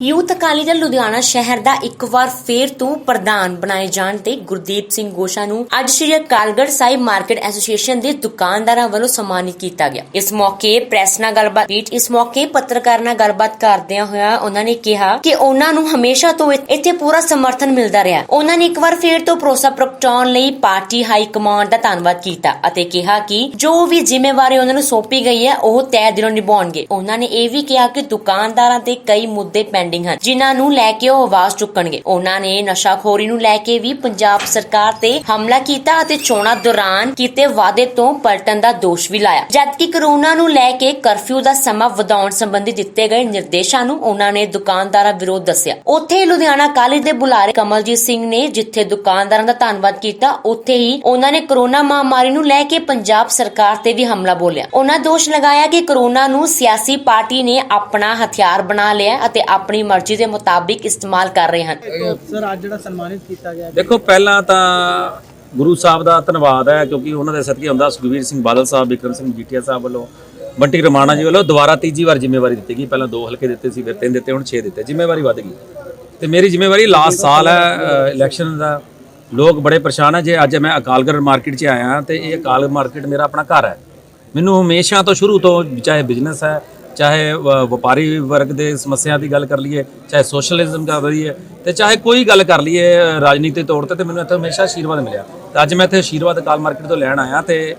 Youth Akali Dal Ludhiana ਸ਼ਹਿਰ ਦਾ ਇੱਕ ਵਾਰ ਫੇਰ ਤੋਂ ਪ੍ਰਧਾਨ ਬਣਾਏ ਜਾਣ ਤੇ ਗੁਰਦੀਪ ਸਿੰਘ ਗੋਸ਼ਾ ਨੂੰ ਅੱਜ ਸ਼੍ਰੀ ਅਕਾਲਗੜ੍ਹ ਸਾਹਿਬ ਮਾਰਕੀਟ ਐਸੋਸੀਏਸ਼ਨ ਦੇ ਦੁਕਾਨਦਾਰਾਂ ਵੱਲੋਂ ਸਨਮਾਨਿਤ ਕੀਤਾ ਗਿਆ। ਇਸ ਮੌਕੇ ਪ੍ਰੈਸ ਨਾਲ ਗੱਲਬਾਤ ਪੀਟ ਇਸ ਮੌਕੇ ਪੱਤਰਕਾਰ ਨਾਲ ਗੱਲਬਾਤ ਕਰਦਿਆਂ ਹੋਇਆ ਉਹਨਾਂ ਨੇ ਕਿਹਾ ਕਿ ਉਹਨਾਂ ਨੂੰ ਹਮੇਸ਼ਾ ਤੋਂ ਇੱਥੇ ਪੂਰਾ ਸਮਰਥਨ ਮਿਲਦਾ ਰਿਹਾ। ਉਹਨਾਂ ਨੇ ਇੱਕ ਵਾਰ ਫੇਰ ਤੋਂ ਭਰੋਸਾ ਪ੍ਰਗਟਾਉਣ ਲਈ ਪਾਰਟੀ ਹਾਈ ਕਮਾਂਡ ਦਾ ਧੰਨਵਾਦ ਕੀਤਾ ਅਤੇ ਕਿਹਾ ਕਿ ਜੋ ਵੀ ਜ਼ਿੰਮੇਵਾਰੀ ਉਹਨਾਂ ਨੂੰ ਸੌਂਪੀ ਗਈ ਹੈ, ਉਹ ਤੈਅ ਦਿਲੋਂ ਨਿਭਾਉਣਗੇ। ਉਹਨਾਂ ਨੇ ਇਹ ਵੀ ਕਿਹਾ ਕਿ ਦੁਕਾਨਦਾਰਾਂ ਤੇ ਕਈ ਮੁੱਦੇ ਪੈਂਡਿੰਗ ਹਨ, ਜਿਨ੍ਹਾਂ ਨੂੰ ਲੈ ਕੇ ਉਹ ਆਵਾਜ਼ ਚੁੱਕਣਗੇ। ਉਹਨਾਂ ਨੇ ਨਸ਼ਾਖੋਰੀ ਨੂੰ ਲੈ ਕੇ ਵੀ ਪੰਜਾਬ ਸਰਕਾਰ ਤੇ ਹਮਲਾ ਕੀਤਾ ਅਤੇ ਚੋਣਾਂ ਦੌਰਾਨ ਕੀਤੇ ਵਾਅਦੇ ਤੋਂ ਪਲਟਣ ਦਾ ਦੋਸ਼ ਵੀ ਲਾਇਆ। ਜਦਕਿ ਕਰੋਨਾ ਨੂੰ ਲੈ ਕੇ ਕਰਫਿਊ ਦਾ ਸਮਾਂ ਵਧਾਉਣ ਸੰਬੰਧੀ ਦਿੱਤੇ ਗਏ ਨਿਰਦੇਸ਼ਾਂ ਨੂੰ ਉਹਨਾਂ ਨੇ ਦੁਕਾਨਦਾਰਾਂ ਵਿਰੋਧ ਦੱਸਿਆ। ਉੱਥੇ ਲੁਧਿਆਣਾ ਕਾਲਜ ਦੇ ਬੁਲਾਰੇ ਕਮਲਜੀਤ ਸਿੰਘ ਨੇ ਜਿੱਥੇ ਦੁਕਾਨਦਾਰਾਂ ਦਾ ਧੰਨਵਾਦ ਕੀਤਾ, ਉੱਥੇ ਹੀ ਉਹਨਾਂ ਨੇ ਕਰੋਨਾ ਮਹਾਮਾਰੀ ਨੂੰ ਲੈ ਕੇ ਪੰਜਾਬ ਸਰਕਾਰ ਤੇ ਵੀ ਹਮਲਾ ਬੋਲਿਆ। ਉਹਨਾਂ ਦੋਸ਼ ਲਗਾਇਆ ਕਿ ਕਰੋਨਾ ਨੂੰ ਸਿਆਸੀ ਪਾਰਟੀ ਨੇ ਆਪਣਾ ਹਥਿਆਰ ਬਣਾ ਲਿਆ ਅਤੇ ਆਪਣੀ ਮਰਜ਼ੀ ਦੇ ਮੁਤਾਬਿਕ ਇਸਤੇਮਾਲ ਕਰ ਰਹੇ ਹਨ। ਸਰ ਅੱਜ ਜਿਹੜਾ ਸਨਮਾਨਿਤ ਕੀਤਾ ਗਿਆ ਦੇਖੋ ਪਹਿਲਾਂ ਤਾਂ ਗੁਰੂ ਸਾਹਿਬ ਦਾ ਧੰਨਵਾਦ ਹੈ ਕਿਉਂਕਿ ਉਹਨਾਂ ਦੇ ਸਦਕੇ ਹੁੰਦਾ ਸੁਖਬੀਰ ਸਿੰਘ ਬਾਦਲ ਸਾਹਿਬ ਵਿਕਰਮ ਸਿੰਘ ਜੀਟੀਆ ਸਾਹਿਬ ਵੱਲੋਂ ਬੰਟੀ ਰਮਾਣਾ ਜੀ ਵੱਲੋਂ ਦੁਬਾਰਾ ਤੀਜੀ ਵਾਰ ਜ਼ਿੰਮੇਵਾਰੀ ਦਿੱਤੀ ਗਈ। ਪਹਿਲਾਂ ਦੋ ਹਲਕੇ ਦਿੱਤੇ ਸੀ ਫਿਰ ਤਿੰਨ ਦਿੱਤੇ ਹੁਣ 6 ਦਿੱਤੇ। ਜ਼ਿੰਮੇਵਾਰੀ ਵੱਧ ਗਈ। ਤੇ ਮੇਰੀ ਜ਼ਿੰਮੇਵਾਰੀ ਲਾਸਟ ਸਾਲ ਹੈ ਇਲੈਕਸ਼ਨ ਦਾ। ਲੋਕ ਬੜੇ ਪਰੇਸ਼ਾਨ ਹੈ। ਜੇ ਅੱਜ ਮੈਂ ਅਕਾਲਗੜ੍ਹ ਮਾਰਕੀਟ 'ਚ ਆਇਆ ਤੇ ਇਹ ਅਕਾਲ ਮਾਰਕੀਟ ਮੇਰਾ ਆਪਣਾ ਘਰ ਹੈ। ਮੈਨੂੰ ਹਮੇਸ਼ਾ ਤੋਂ ਸ਼ੁਰੂ ਤੋਂ ਚਾਹੇ ਬਿਜ਼ਨਸ ਹੈ ਚਾਹੇ ਵ- ਵਪਾਰੀ ਵਰਗ ਦੇ ਸਮੱਸਿਆ ਦੀ ਗੱਲ ਕਰ ਲਈਏ, ਚਾਹੇ ਸੋਸ਼ਲਿਜ਼ਮ ਕਰ ਲਈਏ ਤੇ ਚਾਹੇ ਕੋਈ ਗੱਲ ਕਰ ਲਈਏ ਰਾਜਨੀਤਿਕ ਤੌਰ ਤੇ ਤੇ ਮੈਨੂੰ ਇੱਥੇ ਹਮੇਸ਼ਾ ਆਸ਼ੀਰਵਾਦ ਮਿਲਿਆ। ਤੇ ਅੱਜ ਮੈਂ ਇੱਥੇ ਆਸ਼ੀਰਵਾਦ ਕਾਲ ਮਾਰਕੀਟ ਤੋਂ ਲੈਣ ਆਇਆ ਤੇ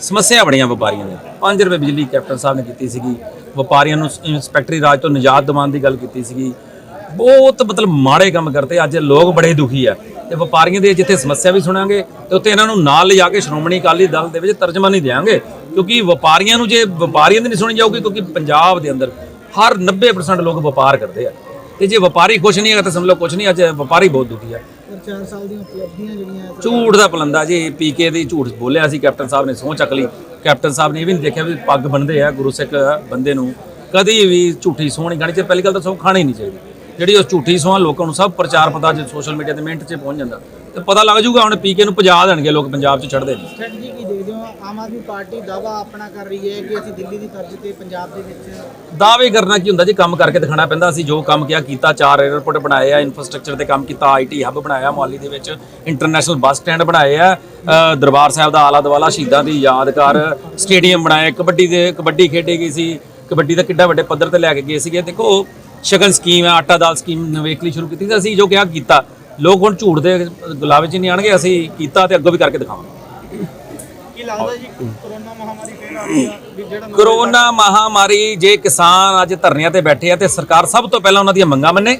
ਸਮੱਸਿਆ ਬੜੀਆਂ ਵਪਾਰੀਆਂ ਦੀਆਂ। 5 ਰੁਪਏ ਬਿਜਲੀ ਕੈਪਟਨ ਸਾਹਿਬ ਨੇ ਕੀਤੀ ਸੀਗੀ, ਵਪਾਰੀਆਂ ਨੂੰ ਇੰਸਪੈਕਟਰੀ ਰਾਜ ਤੋਂ ਨਿਜਾਤ ਦਿਵਾਉਣ ਦੀ ਗੱਲ ਕੀਤੀ ਸੀਗੀ। ਬਹੁਤ ਮਤਲਬ ਮਾੜੇ ਕੰਮ ਕਰਤੇ, ਅੱਜ ਲੋਕ ਬੜੇ ਦੁਖੀ ਆ। ਤੇ ਵਪਾਰੀਆਂ ਦੀ ਜਿੱਥੇ ਸਮੱਸਿਆ ਵੀ ਸੁਣਾਂਗੇ ਤੇ ਉੱਥੇ ਇਹਨਾਂ ਨੂੰ ਨਾਲ ਲਿਜਾ ਕੇ ਸ਼੍ਰੋਮਣੀ ਅਕਾਲੀ ਦਲ ਦੇ ਵਿੱਚ ਤਰਜਮਾਨੀ ਦੇਵਾਂਗੇ ਕਿਉਂਕਿ ਵਪਾਰੀਆਂ ਨੂੰ ਜੇ ਵਪਾਰੀਆਂ ਦੀ ਨਹੀਂ ਸੁਣੀ ਜਾਊਗੀ ਕਿਉਂਕਿ ਪੰਜਾਬ ਦੇ ਅੰਦਰ ਹਰ 90% ਲੋਕ ਵਪਾਰ ਕਰਦੇ ਆ। ਤੇ ਜੇ ਵਪਾਰੀ ਖੁਸ਼ ਨਹੀਂ ਹੈਗਾ ਤਾਂ ਸਮਝ ਲਓ ਕੁਝ ਨਹੀਂ ਅੱਜ ਵਪਾਰੀ ਬਹੁਤ ਦੁਖੀ ਆ। ਪਰ 4 ਸਾਲ ਦੀਆਂ ਉਪਲਬਧੀਆਂ ਜਿਹੜੀਆਂ ਝੂਠ ਦਾ ਪਲੰਦਾ ਜੀ ਪੀਕੇ ਦੀ ਝੂਠ ਬੋਲਿਆ ਸੀ ਕੈਪਟਨ ਸਾਹਿਬ ਨੇ ਸਹੁੰ ਚੱਕ ਲਈ। ਕੈਪਟਨ ਸਾਹਿਬ ਨੇ ਇਹ ਵੀ ਨਹੀਂ ਦੇਖਿਆ ਵੀ ਪੱਗ ਬੰਨਦੇ ਆ ਗੁਰੂ ਸਿੱਖ ਬੰਦੇ ਨੂੰ। ਕਦੀ ਵੀ ਝੂਠੀ ਸਹੁੰ ਨਹੀਂ ਖਾਣੀ ਚਾਹੀਦੀ ਪਹਿਲੀ ਗੱਲ ਤਾਂ ਸਹੁੰ ਖਾਣੀ ਨਹੀਂ ਚਾਹੀਦੀ। ਜਿਹੜੀ ਉਹ ਝੂਠੀ ਸਹੁੰ ਲੋਕਾਂ ਨੂੰ ਸਭ ਪ੍ਰਚਾਰ ਪਤਾ ਜੇ ਸੋਸ਼ਲ ਮੀਡੀਆ ਤੇ ਮਿੰਟ 'ਚ ਪਹੁੰਚ ਜਾਂਦਾ। ਤੇ ਪਤਾ ਲੱਗ ਜਾਊਗਾ ਹੁਣ ਪੀਕੇ ਨੂੰ ਪਜਾ ਦੇਣਗੇ ਲੋਕ ਪੰਜਾਬ 'ਚ ਛੱਡਦੇ ਨਹੀਂ। ਸਟ੍ਰੈਟਜੀ ਕੀ ਦੇਖਦੇ ਹੋ? ਆਮ ਆਦਮੀ ਪਾਰਟੀ ਦਾਵਾ ਆਪਣਾ ਕਰ ਰਹੀ ਹੈ ਕਿ ਅਸੀਂ ਦਿੱਲੀ ਦੀ ਤਰਜ਼ ਤੇ ਪੰਜਾਬ ਦੇ ਵਿੱਚ ਦਾਅਵੇ ਕਰਨਾ ਕੀ ਹੁੰਦਾ ਜੀ? ਕੰਮ ਕਰਕੇ ਦਿਖਾਣਾ ਪੈਂਦਾ। ਸੀ ਜੋ ਕੰਮ ਕਿਹਾ ਕੀਤਾ ਚਾਰ 에ਅਰਪੋਰਟ ਬਣਾਏ ਆ ਇਨਫਰਾਸਟ੍ਰਕਚਰ ਤੇ ਕੰਮ ਕੀਤਾ ਆਈਟੀ ਹੱਬ ਬਣਾਇਆ ਮੋਹਾਲੀ ਦੇ ਵਿੱਚ ਇੰਟਰਨੈਸ਼ਨਲ ਬੱਸ ਸਟੈਂਡ ਬਣਾਏ ਆ। ਦਰਬਾਰ ਸਾਹਿਬ ਦਾ ਆਲਾ ਦਵਾਲਾ ਸ਼ਹੀਦਾਂ ਦੀ ਯਾਦਗਾਰ ਸਟੇਡੀਅਮ ਬਣਾਇਆ ਕਬੱਡੀ ਦੇ ਕਬੱਡੀ ਖੇਡੀ ਗਈ ਸੀ। ਕਬੱਡੀ ਦਾ ਕਿੱਡਾ ਵੱਡੇ ਪੱਧਰ ਤੇ ਲੈ ਕੇ ਗਏ ਸੀਗੇ। ਦੇਖੋ ਸ਼ਗਨ ਸਕੀਮ ਹੈ ਆਟਾ ਦਾਲ ਸਕੀਮ ਨਵੇਕਲੀ ਸ਼ੁਰੂ ਕੀਤੀ ਸੀ। ਅਸੀਂ ਜੋ ਕਿਹਾ ਕੀਤਾ। ਲੋਕ ਹੁਣ ਝੂਠ ਦੇ ਗੁਲਾਬ 'ਚ ਨਹੀਂ ਆਣਗੇ ਅਸੀਂ ਕੀਤਾ ਤੇ ਅੱਗੋਂ ਵੀ ਕਰਕੇ ਦਿਖਾਵਾਂਗੇ। ਕੀ ਲੱਗਦਾ ਜੀ ਕਰੋਨਾ ਮਹਾਮਾਰੀ ਫੇਰ ਆ ਰਹੀ ਆ ਵੀ ਜਿਹੜਾ ਕਰੋਨਾ ਮਹਾਮਾਰੀ ਜੇ ਕਿਸਾਨ ਅੱਜ ਧਰਨਿਆਂ ਤੇ ਬੈਠੇ ਆ ਤੇ ਸਰਕਾਰ ਸਭ ਤੋਂ ਪਹਿਲਾਂ ਉਹਨਾਂ ਦੀਆਂ ਮੰਗਾਂ ਮੰਨੇ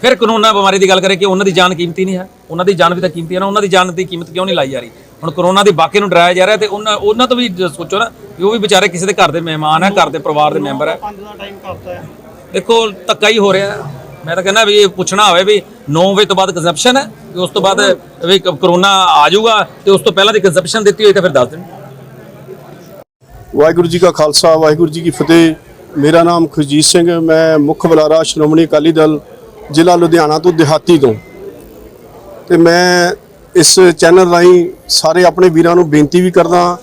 ਫਿਰ ਕਰੋਨਾ ਬਿਮਾਰੀ ਦੀ ਗੱਲ ਕਰੇ ਕਿ ਉਹਨਾਂ ਦੀ ਜਾਨ ਕੀਮਤੀ ਨਹੀਂ ਹੈ। ਉਹਨਾਂ ਦੀ ਜਾਨ ਵੀ ਤਾਂ ਕੀਮਤੀ ਹੈ ਨਾ ਉਹਨਾਂ ਦੀ ਜਾਨ ਦੀ ਕੀਮਤ ਕਿਉਂ ਨਹੀਂ ਲਾਈ ਜਾ ਰਹੀ? ਹੁਣ ਕਰੋਨਾ ਦੀ ਬਾਕੀ ਨੂੰ ਡਰਾਇਆ ਜਾ ਰਿਹਾ ਤੇ ਉਹਨਾਂ ਉਹਨਾਂ ਤੋਂ ਵੀ ਸੋਚੋ ਨਾ ਵੀ ਉਹ ਵੀ ਵਿਚਾਰੇ ਕਿਸੇ ਦੇ ਘਰ ਦੇ ਮਹਿਮਾਨ ਹੈ ਘਰ ਦੇ ਪਰਿਵਾਰ ਦੇ ਮੈਂਬਰ ਹੈ। ਪੰਜ ਦਾ ਟਾਈਮ ਕਰਤਾ ਹੈ। ਦੇਖੋ, ਧੱਕਾ ਹੀ ਹੋ ਰਿਹਾ। ਮੈਂ ਤਾਂ ਕਹਿੰਦਾ ਵੀ ਇਹ ਪੁੱਛਣਾ ਹੋਵੇ ਵੀ 9 ਵਜੇ ਤੋਂ ਬਾਅਦ ਕੰਜ਼ੰਪਸ਼ਨ ਹੈ ਕਿ ਉਸ ਤੋਂ ਬਾਅਦ ਵੀ ਕਰੋਨਾ ਆ ਜਾਊਗਾ ਤੇ ਉਸ ਤੋਂ ਪਹਿਲਾਂ ਦੀ ਕੰਜ਼ੰਪਸ਼ਨ ਦਿੱਤੀ ਹੋਈ ਤਾਂ ਫਿਰ ਦੱਸ ਦੇਣ ਵਾਹਿਗੁਰੂ ਜੀ ਕਾ ਖਾਲਸਾ, ਵਾਹਿਗੁਰੂ ਜੀ ਕੀ ਫਤਿਹ। ਮੇਰਾ ਨਾਮ ਖੁਰਜੀਤ ਸਿੰਘ ਮੈਂ ਮੁੱਖ ਬੁਲਾਰਾ ਸ਼੍ਰੋਮਣੀ ਅਕਾਲੀ ਦਲ ਜ਼ਿਲ੍ਹਾ ਲੁਧਿਆਣਾ ਤੋਂ ਦਿਹਾਤੀ ਤੋਂ। ਤੇ ਮੈਂ ਇਸ ਚੈਨਲ ਰਾਹੀਂ ਸਾਰੇ ਆਪਣੇ ਵੀਰਾਂ ਨੂੰ ਬੇਨਤੀ ਵੀ ਕਰਦਾ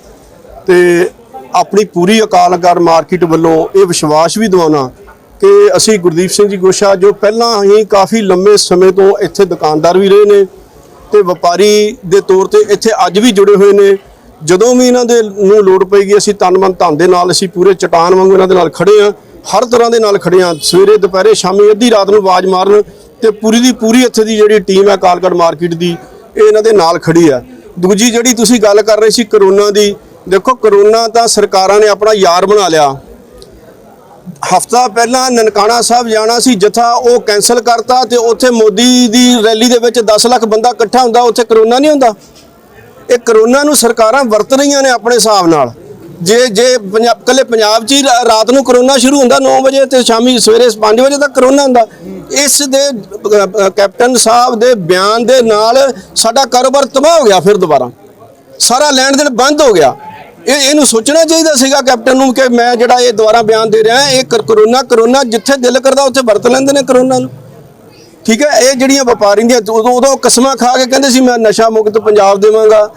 ਤੇ ਆਪਣੀ ਪੂਰੀ ਅਕਾਲ ਅਕਾਲਗੜ ਮਾਰਕੀਟ ਵੱਲੋਂ ਇਹ ਵਿਸ਼ਵਾਸ ਵੀ ਦਿਵਾਉਣਾ ਕਿ ਅਸੀਂ ਗੁਰਦੀਪ ਸਿੰਘ ਜੀ ਗੋਸ਼ਾ, ਜੋ ਪਹਿਲਾਂ ਹੀ ਕਾਫੀ ਲੰਮੇ ਸਮੇਂ ਤੋਂ ਇੱਥੇ ਦੁਕਾਨਦਾਰ ਵੀ ਰਹੇ ਨੇ ਤੇ ਵਪਾਰੀ ਦੇ ਤੌਰ ਤੇ ਇੱਥੇ ਅੱਜ ਵੀ ਜੁੜੇ ਹੋਏ ਨੇ। ਜਦੋਂ ਵੀ ਇਹਨਾਂ ਦੇ ਨੂੰ ਲੋੜ ਪਏਗੀ, ਅਸੀਂ ਤਨ ਮਨ ਧਨ ਦੇ ਨਾਲ ਅਸੀਂ ਪੂਰੇ ਚਟਾਨ ਵਾਂਗੂ ਇਹਨਾਂ ਦੇ ਨਾਲ ਖੜੇ ਆ ਹਰ ਤਰ੍ਹਾਂ ਦੇ ਨਾਲ ਖੜੇ ਆ ਸਵੇਰੇ, ਦੁਪਹਿਰੇ, ਸ਼ਾਮੀ ਅੱਧੀ ਰਾਤ ਨੂੰ ਆਵਾਜ਼ ਮਾਰਨ ਤੇ ਪੂਰੀ ਦੀ ਪੂਰੀ ਇੱਥੇ ਦੀ ਜਿਹੜੀ ਟੀਮ ਹੈ ਕਾਲਗੜ ਮਾਰਕੀਟ ਦੀ, ਇਹ ਇਹਨਾਂ ਦੇ ਨਾਲ ਖੜੀ ਆ ਦੂਜੀ ਜਿਹੜੀ ਤੁਸੀਂ ਗੱਲ ਕਰ ਰਹੇ ਸੀ ਕਰੋਨਾ ਦੀ, ਦੇਖੋ ਕਰੋਨਾ ਤਾਂ ਸਰਕਾਰਾਂ ਨੇ ਆਪਣਾ ਯਾਰ ਬਣਾ ਲਿਆ। ਹਫਤਾ ਪਹਿਲਾਂ ਨਨਕਾਣਾ ਸਾਹਿਬ ਜਾਣਾ ਸੀ, ਜਥਾ ਉਹ ਕੈਨਸਲ ਕਰਤਾ ਤੇ ਉੱਥੇ ਮੋਦੀ ਦੀ ਰੈਲੀ ਦੇ ਵਿੱਚ 10 ਲੱਖ ਬੰਦਾ ਇਕੱਠਾ ਹੁੰਦਾ, ਉੱਥੇ ਕਰੋਨਾ ਨਹੀਂ ਹੁੰਦਾ। ਇਹ ਕਰੋਨਾ ਨੂੰ ਸਰਕਾਰਾਂ ਵਰਤ ਰਹੀਆਂ ਨੇ ਆਪਣੇ ਹਿਸਾਬ ਨਾਲ। ਜੇ ਜੇ ਪੰਜਾਬ ਕੱਲੇ ਪੰਜਾਬ 'ਚ ਹੀ ਰਾਤ ਨੂੰ ਕਰੋਨਾ ਸ਼ੁਰੂ ਹੁੰਦਾ 9 ਵਜੇ ਤੇ ਸ਼ਾਮੀ ਸਵੇਰੇ 5 ਵਜੇ ਤੱਕ ਕਰੋਨਾ ਹੁੰਦਾ। ਇਸ ਦੇ ਕੈਪਟਨ ਸਾਹਿਬ ਦੇ ਬਿਆਨ ਦੇ ਨਾਲ ਸਾਡਾ ਕਾਰੋਬਾਰ ਤਬਾਹ ਹੋ ਗਿਆ ਫਿਰ ਦੁਬਾਰਾ। ਸਾਰਾ ਲੈਣ ਦੇਣ ਬੰਦ ਹੋ ਗਿਆ। ਇਹ ਇਹਨੂੰ ਸੋਚਣਾ ਚਾਹੀਦਾ ਸੀਗਾ ਕੈਪਟਨ ਨੂੰ ਕਿ ਮੈਂ ਜਿਹੜਾ ਇਹ ਦੁਬਾਰਾ ਬਿਆਨ ਦੇ ਰਿਹਾ, ਇਹ ਕਰੋਨਾ ਕਰੋਨਾ ਜਿੱਥੇ ਦਿਲ ਕਰਦਾ ਉੱਥੇ ਵਰਤ ਲੈਂਦੇ ਨੇ ਕਰੋਨਾ ਨੂੰ। ਠੀਕ ਹੈ? ਇਹ ਜਿਹੜੀਆਂ ਵਪਾਰੀ ਦੀਆਂ ਉਦੋਂ ਉਦੋਂ ਕਸਮਾਂ ਖਾ ਕੇ ਕਹਿੰਦੇ ਸੀ, ਮੈਂ ਨਸ਼ਾ ਮੁਕਤ ਪੰਜਾਬ ਦੇਵਾਂਗਾ।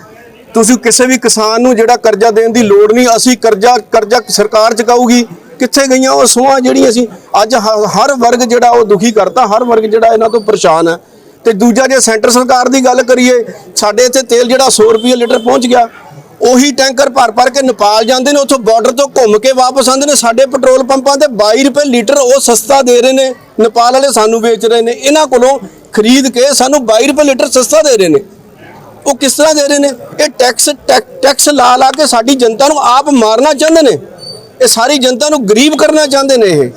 ਤੁਸੀਂ ਕਿਸੇ ਵੀ ਕਿਸਾਨ ਨੂੰ ਜਿਹੜਾ ਕਰਜ਼ਾ ਦੇਣ ਦੀ ਲੋੜ ਨਹੀਂ, ਅਸੀਂ ਕਰਜ਼ਾ ਕਰਜ਼ਾ ਸਰਕਾਰ ਚੁਕਾਊਗੀ। ਕਿੱਥੇ ਗਈਆਂ? ਉਹ ਸੋਹਾਂ ਜਿਹੜੀਆਂ ਸੀ। ਅੱਜ ਹ- ਹਰ ਵਰਗ ਜਿਹੜਾ ਉਹ ਦੁਖੀ ਕਰਤਾ, ਹਰ ਵਰਗ ਜਿਹੜਾ ਇਹਨਾਂ ਤੋਂ ਪਰੇਸ਼ਾਨ ਹੈ। ਤੇ ਦੂਜਾ ਜੇ ਸੈਂਟਰ ਸਰਕਾਰ ਦੀ ਗੱਲ ਕਰੀਏ, ਸਾਡੇ ਇੱਥੇ ਤੇਲ ਜਿਹੜਾ 100 ਰੁਪਏ ਲੀਟਰ ਪਹੁੰਚ ਗਿਆ। ਉਹੀ ਟੈਂਕਰ ਭਰ ਭਰ ਕੇ ਨੇਪਾਲ ਜਾਂਦੇ ਨੇ, ਉੱਥੋਂ ਬਾਰਡਰ ਤੋਂ ਘੁੰਮ ਕੇ ਵਾਪਸ ਆਉਂਦੇ ਨੇ, ਸਾਡੇ ਪੈਟਰੋਲ ਪੰਪਾਂ ਤੇ 22 ਰੁਪਏ ਲੀਟਰ ਉਹ ਸਸਤਾ ਦੇ ਰਹੇ ਨੇ, ਨੇਪਾਲ ਵਾਲੇ ਸਾਨੂੰ ਵੇਚ ਰਹੇ ਨੇ, ਇਹਨਾਂ ਕੋਲੋਂ ਖਰੀਦ ਕੇ ਸਾਨੂੰ 22 ਰੁਪਏ ਲੀਟਰ ਸਸਤਾ ਦੇ ਰਹੇ ਨੇ। ਉਹ ਕਿਸ ਤਰ੍ਹਾਂ ਦੇ ਰਹੇ ਨੇ? ਇਹ ਟੈਕਸ ਟੈਕ- ਟੈਕਸ ਲਾ ਲਾ ਕੇ ਸਾਡੀ ਜਨਤਾ ਨੂੰ ਆਪ ਮਾਰਨਾ ਚਾਹੁੰਦੇ ਨੇ। ਇਹ ਸਾਰੀ ਜਨਤਾ ਨੂੰ ਗਰੀਬ ਕਰਨਾ ਚਾਹੁੰਦੇ ਨੇ ਇਹ।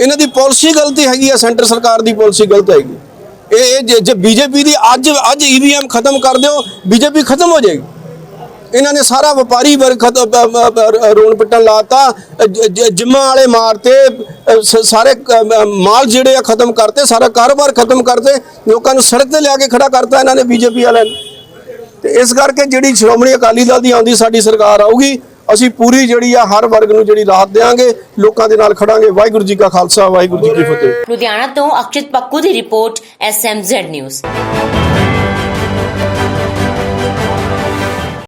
ਇਹਨਾਂ ਦੀ ਪਾਲਿਸੀ ਗਲਤੀ ਹੈਗੀ ਆ, ਸੈਂਟਰ ਸਰਕਾਰ ਦੀ ਪਾਲਿਸੀ ਗਲਤ ਹੈਗੀ। ਇਹ ਇਹ ਜੇ- ਜੇ ਬੀਜੇਪੀ ਦੀ ਅੱਜ ਅੱਜ ਈਵੀਐਮ ਖਤਮ ਕਰ ਦਿਓ, ਬੀਜੇਪੀ ਖਤਮ ਹੋ ਜਾਏਗੀ। ਇਹਨਾਂ ਨੇ ਸਾਰਾ ਵਪਾਰੀ ਵਰਗ ਖਤਮ ਰੋਣ ਪਿੱਟਣ ਲਾਤਾ ਜ- ਜਿੰਮਾਂ ਵਾਲੇ ਮਾਰਤੇ ਅ, ਸਾਰੇ ਮਾਲ ਜਿਹੜੇ ਆ ਖਤਮ ਕਰਤੇ ਸਾਰਾ ਕਾਰੋਬਾਰ ਖਤਮ ਕਰਤੇ ਲੋਕਾਂ ਨੂੰ ਸੜਕ ਤੇ ਲਿਆ ਕੇ ਖੜਾ ਕਰਤਾ ਇਹਨਾਂ ਨੇ ਬੀਜੇਪੀ ਵਾਲਿਆਂ ਨੇ। ਤੇ ਇਸ ਕਰਕੇ ਜਿਹੜੀ ਸ਼੍ਰੋਮਣੀ ਅਕਾਲੀ ਦਲ ਦੀ ਆਉਂਦੀ ਸਾਡੀ ਸਰਕਾਰ ਆਊਗੀ ਅਸੀਂ ਪੂਰੀ ਜਿਹੜੀ ਆ ਹਰ ਵਰਗ ਨੂੰ ਜਿਹੜੀ ਰਾਹਤ ਦੇਵਾਂਗੇ ਲੋਕਾਂ ਦੇ ਨਾਲ ਖੜਾਂਗੇ। ਵਾਹਿਗੁਰੂ ਜੀ ਕਾ ਖਾਲਸਾ ਵਾਹਿਗੁਰੂ ਜੀ ਕੀ ਫਤਿਹ। ਲੁਧਿਆਣਾ ਤੋਂ ਅਕਸ਼ਿਤ ਪੱਕੂ ਦੀ ਰਿਪੋਰਟ ਐਸਐਮਜ਼ੈਡ ਨਿਊਜ਼